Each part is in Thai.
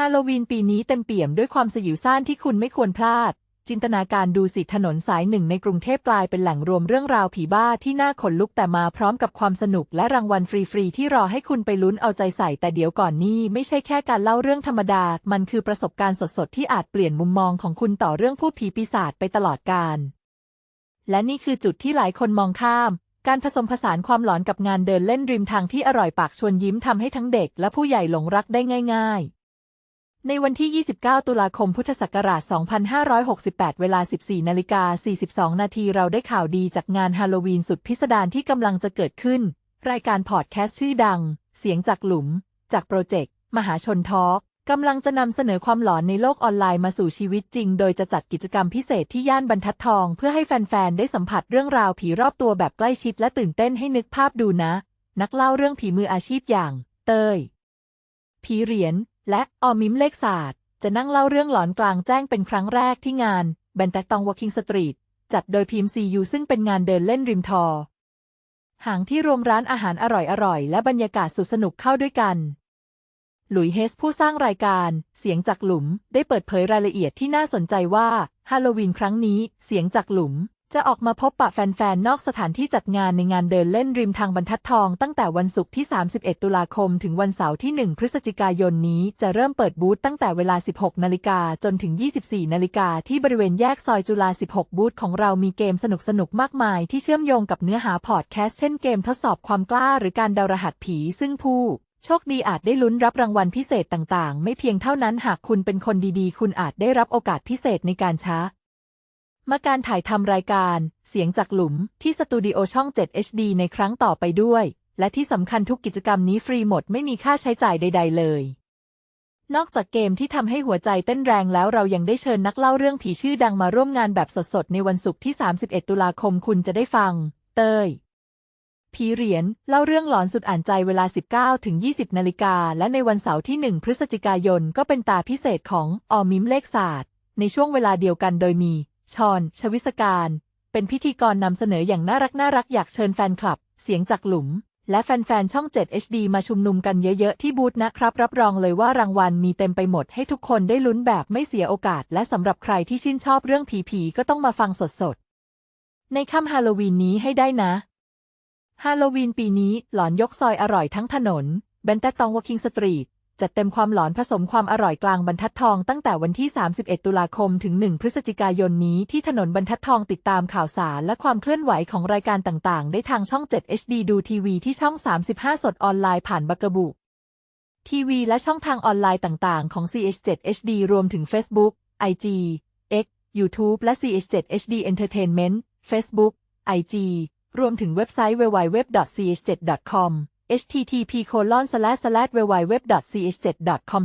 ฮาโลวีนปีนี้เต็มเปี่ยมด้วยความสยิวซ่านที่คุณไม่ควรพลาด จินตนาการดูสิถนนสายหนึ่งในกรุงเทพกลายเป็นแหล่งรวมเรื่องราวผีบ้าที่น่าขนลุกแต่มาพร้อมกับความสนุกและรางวัลฟรีๆที่รอให้คุณไปลุ้นเอาใจใส่แต่เดี๋ยวก่อนนี่ไม่ใช่แค่การเล่าเรื่องธรรมดา มันคือประสบการณ์สดๆที่อาจเปลี่ยนมุมมองของคุณต่อเรื่องพูดผีปีศาจไปตลอดกาลและนี่คือจุดที่หลายคนมองข้าม การผสมผสานความหลอนกับงานเดินเล่นริมทางที่อร่อยปากชวนยิ้มทำให้ทั้งเด็กและผู้ใหญ่หลงรักได้ง่าย ๆ ในวันที่ 29 ตุลาคม พุทธศักราช 2568 เวลา 14 นาฬิกา 42 นาที เราได้ข่าวดีจากงานฮาโลวีนสุดพิสดารที่กำลังจะเกิดขึ้น รายการพอดแคสต์ชื่อดัง เสียงจากหลุม จากโปรเจกต์ มหาชนทอล์กกำลังจะนำเสนอความหลอนในโลกออนไลน์มาสู่ชีวิตจริง โดยจะจัดกิจกรรมพิเศษที่ย่านบรรทัดทอง เพื่อให้แฟน ๆ ได้สัมผัสเรื่องราวผีรอบตัวแบบใกล้ชิดและตื่นเต้นให้นึกภาพดูนะ นักเล่าเรื่องผีมืออาชีพอย่าง เตยผีเหรียญ และออมิมเลขศาสตร์ จะนั่งเล่าเรื่องหลอนกลางแจ้งเป็นครั้งแรกที่งานแบนแตตองวอ k ิงสตรีทจัดโดยพิมซียูซึ่งเป็นงานเดินเล่นริมทอหางที่รวมร้านอาหารอร่อยๆ และบรรยากาศสุดสนุกเข้าด้วยกัน หลุยเฮสผู้สร้างรายการ เสียงจากหลุมได้เปิดเผยรายละเอียดที่น่าสนใจว่าฮาโลวีนครั้งนี้เสียงจากหลุม จะออกมาพบปะแฟนๆ นอกสถานที่จัดงานในงานเดินเล่นริมทางบรรทัดทองตั้งแต่วันศุกร์ที่ 31 ตุลาคม ถึงวันเสาร์ที่ 1 พฤศจิกายนนี้จะเริ่มเปิดบูธตั้งแต่เวลา 16 นาฬิกาจนถึง 24 นาฬิกาที่บริเวณแยกซอยจุฬา 16 บูธของเรามีเกมสนุกๆ มากมายที่เชื่อมโยงกับเนื้อหาพอดแคสต์เช่นเกมทดสอบความกล้าหรือการเดารหัสผีซึ่งผู้โชคดีอาจได้ลุ้นรับรางวัลพิเศษต่างๆ ไม่เพียงเท่านั้นหากคุณเป็นคนดีๆ คุณอาจได้รับโอกาสพิเศษในการช้า มาการถ่ายทำรายการเสียงจากหลุมที่สตูดิโอช่อง 7 HD ในครั้งต่อไปด้วย และที่สำคัญทุกกิจกรรมนี้ฟรีหมดไม่มีค่าใช้จ่ายใด ๆ เลย นอกจากเกมที่ทำให้หัวใจเต้นแรงแล้วเรายังได้เชิญนักเล่าเรื่องผีชื่อดังมาร่วมงานแบบสดๆ ในวันศุกร์ที่ 31 ตุลาคมคุณจะได้ฟัง เตยผีเหรียญเล่าเรื่องหลอนสุดอ่านใจเวลา 19ถึง20 นาฬิกา และในวันเสาร์ที่ 1 พฤศจิกายนก็เป็นตาพิเศษของออมิมเลขศาสตร์ ในช่วงเวลาเดียวกันโดยมี ชอน ชวิสการ เป็นพิธีกรนำเสนออย่างน่ารักน่ารักอยากเชิญแฟนคลับ เสียงจากหลุม และแฟนๆ ช่อง 7 HD มาชุมนุมกันเยอะๆ ที่บูธนะครับ รับรองเลยว่ารางวัลมีเต็มไปหมดให้ทุกคนได้ลุ้นแบบไม่เสียโอกาส และสำหรับใครที่ชื่นชอบเรื่องผีๆ ก็ต้องมาฟังสดๆ ในค่ำฮาโลวีนนี้ให้ได้นะ ฮาโลวีนปีนี้หลอนยกซอยอร่อยทั้งถนนเบนแตตองวอ k ิงสตรีท จัดเต็มความหลอนผสมความอร่อยกลางบรรทัดทองตั้งแต่วันที่ 31 ตุลาคมถึง 1 พฤศจิกายนนี้ที่ถนนบรรทัดทองติดตามข่าวสารและความเคลื่อนไหวของรายการต่างๆ ได้ทางช่อง 7 HD ดูทีวีที่ช่อง 35 สดออนไลน์ผ่านบักกะบุทีวีและช่องทางออนไลน์ต่างๆ ของ CH7 HD รวมถึง Facebook IG X YouTube และ CH7 HD Entertainment Facebook IG รวมถึงเว็บไซต์ www.ch7.com http www.ch7.com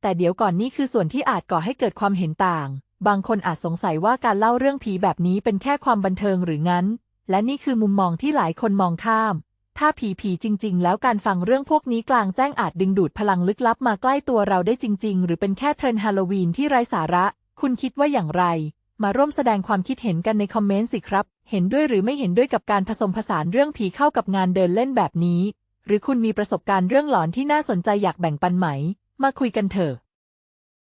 แต่เดี๋ยวก่อนนี่คือส่วนที่อาจก่อให้เกิดความเห็นต่าง บางคนอาจสงสัยว่าการเล่าเรื่องผีแบบนี้เป็นแค่ความบันเทิงหรืองั้น และนี่คือมุมมองที่หลายคนมองข้าม ถ้าผีผีจริง ๆ แล้วการฟังเรื่องพวกนี้กลางแจ้งอาจดึงดูดพลังลึกลับมาใกล้ตัวเราได้จริง ๆ หรือเป็นแค่เทรนด์ฮาโลวีนที่ไร้สาระ คุณคิดว่าอย่างไร มาร่วมแสดงความคิดเห็นกันในคอมเมนต์สิครับ เห็นด้วยหรือไม่เห็นด้วยกับการผสมผสานเรื่องผีเข้ากับงานเดินเล่นแบบนี้ หรือคุณมีประสบการณ์เรื่องหลอนที่น่าสนใจอยากแบ่งปันไหม มาคุยกันเถอะ